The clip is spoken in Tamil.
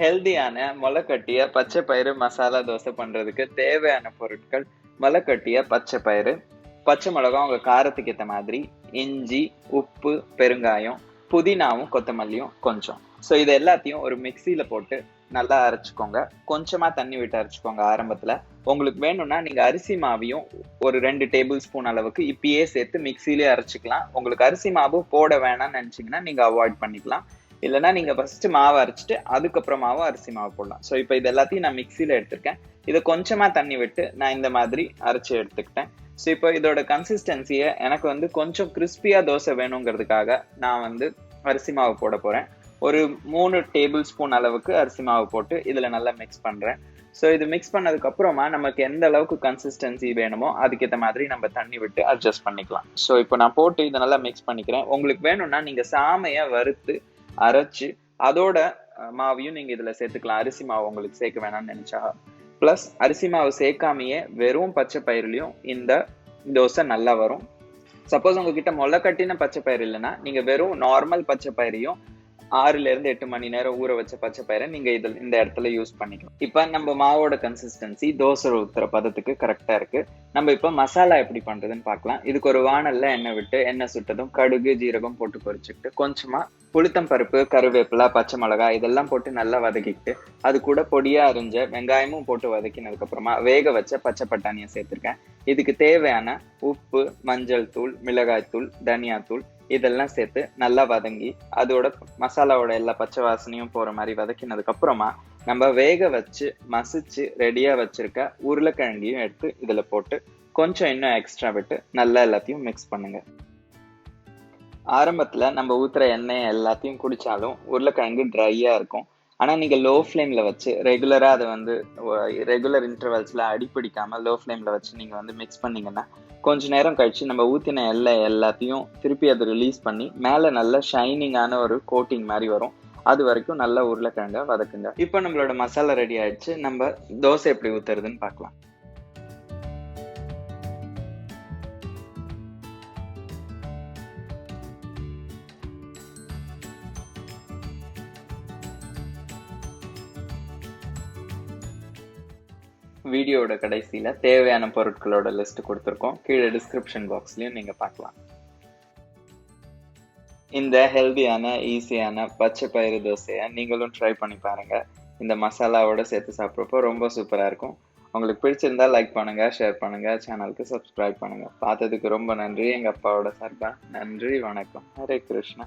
ஹெல்தியான முளைக்கட்டிய பச்சை பயிறு மசாலா தோசை பண்றதுக்கு தேவையான பொருட்கள் முளைக்கட்டிய பச்சை பயிறு பச்சை மிளகாய் உங்க காரத்துக்கு ஏற்ற மாதிரி இஞ்சி உப்பு பெருங்காயம் புதினாவும் கொத்தமல்லியும் கொஞ்சம். ஸோ இது எல்லாத்தையும் ஒரு மிக்சியில போட்டு நல்லா அரைச்சிக்கோங்க. கொஞ்சமா தண்ணி விட்டு அரைச்சிக்கோங்க ஆரம்பத்துல. உங்களுக்கு வேணும்னா நீங்க அரிசி மாவையும் ஒரு ரெண்டு டேபிள் ஸ்பூன் அளவுக்கு இப்பயே சேர்த்து மிக்சிலேயே அரைச்சிக்கலாம். உங்களுக்கு அரிசி மாவு போட வேணாம்னு நினச்சிங்கன்னா நீங்க அவாய்ட் பண்ணிக்கலாம். இல்லைன்னா நீங்க ஃபர்ஸ்ட் மாவு அரைச்சிட்டு அதுக்கப்புறமாவும் அரிசி மாவு போடலாம். ஸோ இப்போ இது எல்லாத்தையும் நான் மிக்சியில் எடுத்திருக்கேன். இதை கொஞ்சமா தண்ணி விட்டு நான் இந்த மாதிரி அரைச்சி எடுத்துக்கிட்டேன். ஸோ இப்போ இதோட கன்சிஸ்டன்சியை எனக்கு வந்து கொஞ்சம் கிறிஸ்பியா தோசை வேணுங்கிறதுக்காக நான் வந்து அரிசி மாவு போட போறேன். ஒரு மூணு டேபிள் ஸ்பூன் அளவுக்கு அரிசி மாவு போட்டு இதில் நல்லா மிக்ஸ் பண்றேன். ஸோ இது மிக்ஸ் பண்ணதுக்கு அப்புறமா நமக்கு எந்த அளவுக்கு கன்சிஸ்டன்சி வேணுமோ அதுக்கேற்ற மாதிரி நம்ம தண்ணி விட்டு அட்ஜஸ்ட் பண்ணிக்கலாம். ஸோ இப்போ நான் போட்டு இதை நல்லா மிக்ஸ் பண்ணிக்கிறேன். உங்களுக்கு வேணும்னா நீங்கள் சாமையை வறுத்து அரைச்சு அதோட மாவையும் நீங்க இதுல சேர்த்துக்கலாம். அரிசி மாவு உங்களுக்கு சேர்க்க வேணாம்னு நினைச்சா. பிளஸ் அரிசி மாவு சேர்க்காமையே வெறும் பச்சை பயிர்லையும் இந்த தோசை நல்லா வரும். சப்போஸ் உங்ககிட்ட முளை கட்டின பச்சை பயிர் இல்லைன்னா நீங்க வெறும் நார்மல் பச்சை பயிரையும் ஆறுல இருந்து எட்டு மணி நேரம் ஊற வச்ச பச்சை பயிரை நீங்க இதில் இந்த இடத்துல யூஸ் பண்ணிக்கலாம். இப்ப நம்ம மாவோட கன்சிஸ்டன்சி தோசை ஊத்துற பதத்துக்கு கரெக்டா இருக்கு. நம்ம இப்ப மசாலா எப்படி பண்றதுன்னு பார்க்கலாம். இதுக்கு ஒரு வானல்ல எண்ணெய் விட்டு எண்ணெய் சுட்டதும் கடுகு ஜீரகம் போட்டு பொரிச்சுக்கிட்டு கொஞ்சமா புளித்தம் பருப்பு கருவேப்பிலை பச்சை மிளகாய் இதெல்லாம் போட்டு நல்லா வதக்கிக்கிட்டு அது கூட பொடியா அரிஞ்ச வெங்காயமும் போட்டு வதக்கினதுக்கு அப்புறமா வேக வச்ச பச்சை பட்டாணியை சேர்த்திருக்கேன். இதுக்கு தேவையான உப்பு மஞ்சள் தூள் மிளகாய் தூள் தனியாத்தூள் இதெல்லாம் சேர்த்து நல்லா வதங்கி அதோட மசாலாவோட எல்லா பச்சை வாசனையும் போற மாதிரி வதக்கினதுக்கு அப்புறமா நம்ம வேக வச்சு மசிச்சு ரெடியா வச்சிருக்க உருளைக்கிழங்கையும் எடுத்து இதுல போட்டு கொஞ்சம் இன்னும் எக்ஸ்ட்ரா விட்டு நல்லா எல்லாத்தையும் மிக்ஸ் பண்ணுங்க. ஆரம்பத்துல நம்ம ஊத்துற எண்ணெய் எல்லாத்தையும் குடிச்சாலும் உருளைக்கிழங்கு ட்ரையா இருக்கும். ஆனால் நீங்கள் லோ ஃப்ளேமில் வச்சு ரெகுலராக அதை வந்து ரெகுலர் இன்டர்வல்ஸில் அடிப்பிடிக்காமல் லோ ஃப்ளேமில் வச்சு நீங்கள் வந்து மிக்ஸ் பண்ணிங்கன்னா கொஞ்ச நேரம் கழித்து நம்ம ஊற்றின எல்லை எல்லாத்தையும் திருப்பி அதை ரிலீஸ் பண்ணி மேலே நல்ல ஷைனிங்கான ஒரு கோட்டிங் மாதிரி வரும். அது வரைக்கும் நல்லா உருளைக்கிழங்க வதக்குங்க. இப்போ நம்மளோட மசாலா ரெடி ஆயிடுச்சு. நம்ம தோசை எப்படி ஊற்றுறதுன்னு பார்க்கலாம். வீடியோவோட கடைசியில் தேவையான பொருட்களோட லிஸ்ட் கொடுத்துருக்கோம். கீழே டிஸ்கிரிப்ஷன் பாக்ஸ்லையும் நீங்கள் பார்க்கலாம். இந்த ஹெல்தியான ஈஸியான பச்சை பயிறு தோசையை நீங்களும் ட்ரை பண்ணி பாருங்கள் இந்த மசாலாவோட சேர்த்து சாப்பிட்றப்போ ரொம்ப சூப்பராக இருக்கும். உங்களுக்கு பிடிச்சிருந்தா லைக் பண்ணுங்கள் ஷேர் பண்ணுங்க சேனலுக்கு சப்ஸ்கிரைப் பண்ணுங்கள் பார்த்ததுக்கு ரொம்ப நன்றி. எங்கள் அப்பாவோட சார்பாக நன்றி வணக்கம். ஹரே கிருஷ்ணா.